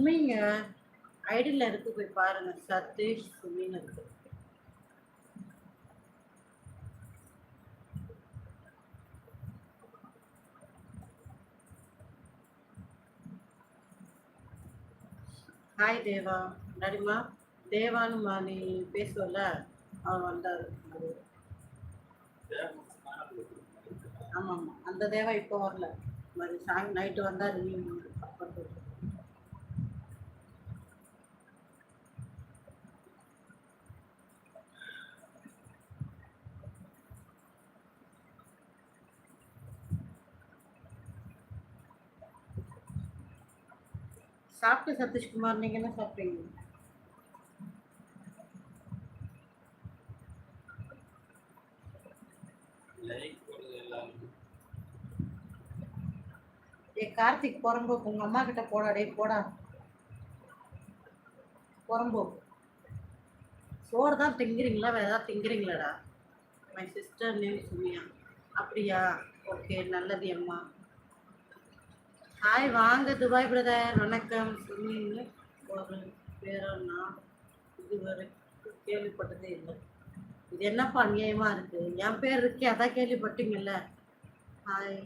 சுமிங்க. ஐடியில் இருக்கு போய் பாருங்க. சதீஷ் சுமின்னு இருக்கு. ஹாய் தேவா. நடிமா? தேவான்னு நீ பேசுவல? அவர் வந்தார். ஆமாம் ஆமாம் அந்த தேவா இப்போ வரல. மாதிரி சாங் நைட்டு வந்தால் நீ சாப்பிட்டு சதீஷ்குமார் நீங்கள் என்ன சாப்பிட்டீங்க? ஏ கார்த்திக் புறம்போக்கு உங்கள் அம்மா கிட்ட போடா டேய் போடா. புறம்போக்கு சோறு தான் திங்குறீங்களா? வேற ஏதாவது திங்குறீங்களாடா? மை சிஸ்டர் நேம் சுமியா அப்படியா? ஓகே நல்லது அம்மா. ஹாய் வாங்க துபாய் பிரதர். வணக்கம். சுமின்னு ஒரு பேரன்னா இதுவரை கேள்விப்பட்டதே இல்லை. இது என்னப்பா அநியாயமாக இருக்குது என் பேர் இருக்கே அதான் கேள்விப்பட்டீங்கல்ல. ஹாய்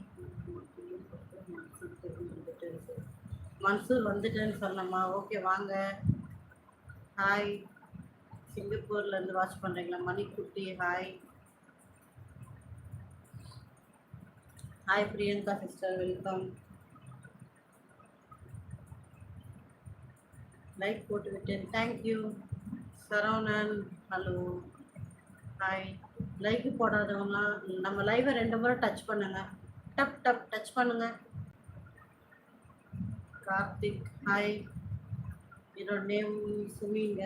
மன்சூர் வந்துட்டேன்னு சொன்னம்மா. ஓகே வாங்க. ஹாய் சிங்கப்பூர்லேருந்து வாட்ச் பண்ணுறீங்களா Manikutty hi hi Priyanka sister welcome like போட்டு விட்டேன் thank you Saravanan hello hi like போடாதவங்களாம் நம்ம லைவை ரெண்டு முறை டச் பண்ணுங்க டப் டப் டச் பண்ணுங்க கார்த்திக் ஹாய் என்னோட நேம் சுமிங்க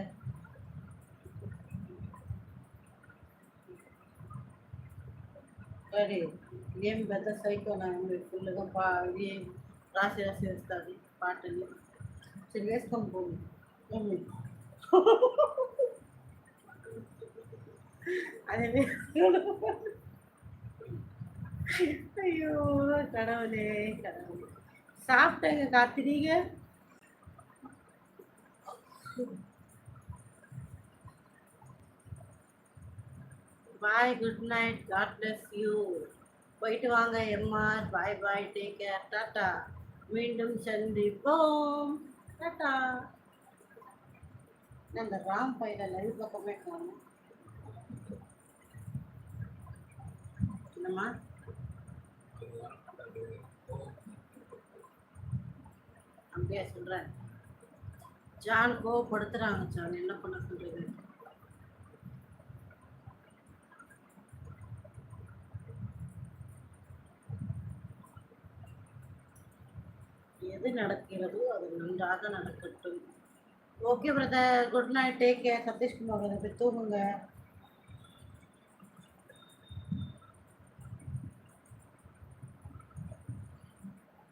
సరే ఏం పెద్ద సైకో నాకు ఫుల్గా పా ఇది రాసి రాసి వేస్తుంది పాటలు Se con ஐயோ கடவுளே கடவுளே சாப்பிட்டங்க காத்திரீங்க bye good night god bless you போயிட்டு வாங்க M R bye bye take care tata. மீண்டும் சந்திப்போம். டாட்டா இந்த ராம் பையில லைவ் பக்கமே காணும் என்னம்மா? அப்படியா சொல்கிறேன் ஜான் கோவப்படுத்துகிறாங்க ஜான். என்ன பண்ண சொல்கிறது எது நடக்கிறதோ அது நன்றாக நடக்கட்டும். Okay brother good night take care Sathishkumar brother. போய் தூங்குங்க.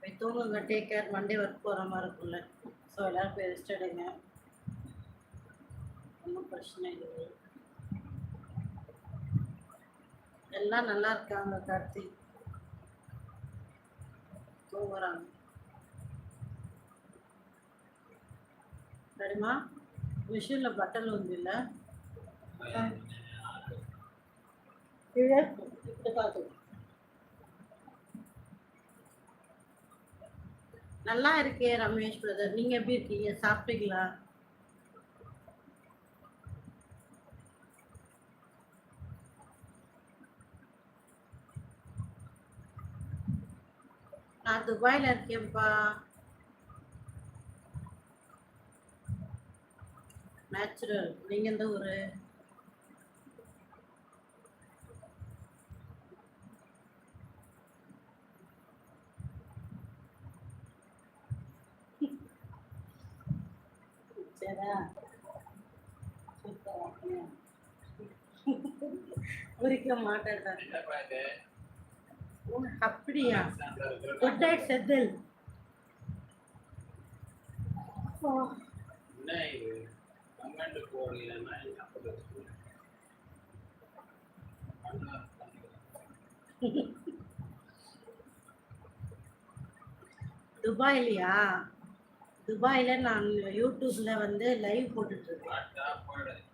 போய் தூங்குங்க. டேக் கேர் மண்டே ஒர்க் போகிற மாதிரி இருக்கும்ல. ஸோ எல்லோரும் போய் ரெஸ்ட் எடுங்க. ஒன்றும் பிரச்சனை இல்லை. எல்லாம் நல்லா இருக்காங்க கார்த்திக். தூங்குறாங்க. சரிம்மா. மிஷினில் பட்டன் வந்து இல்லை. பார்த்து. நல்லா இருக்கே ரமேஷ் பிரதர் நீங்க எப்படி இருக்கீங்க? சாப்பிட்டீங்களா? நான் துபாயில இருக்கேன்ப்பா. நேச்சுரல் நீங்க எந்த ஊரு? சரியா குறிக்க மாட்டேன் அப்படியா? குட் நைட் என்ன இது கமெண்ட் போடலைன்னா அப்படி நான் யூடியூப்ல வந்து லைவ் போட்டுட்டு இருக்கேன்.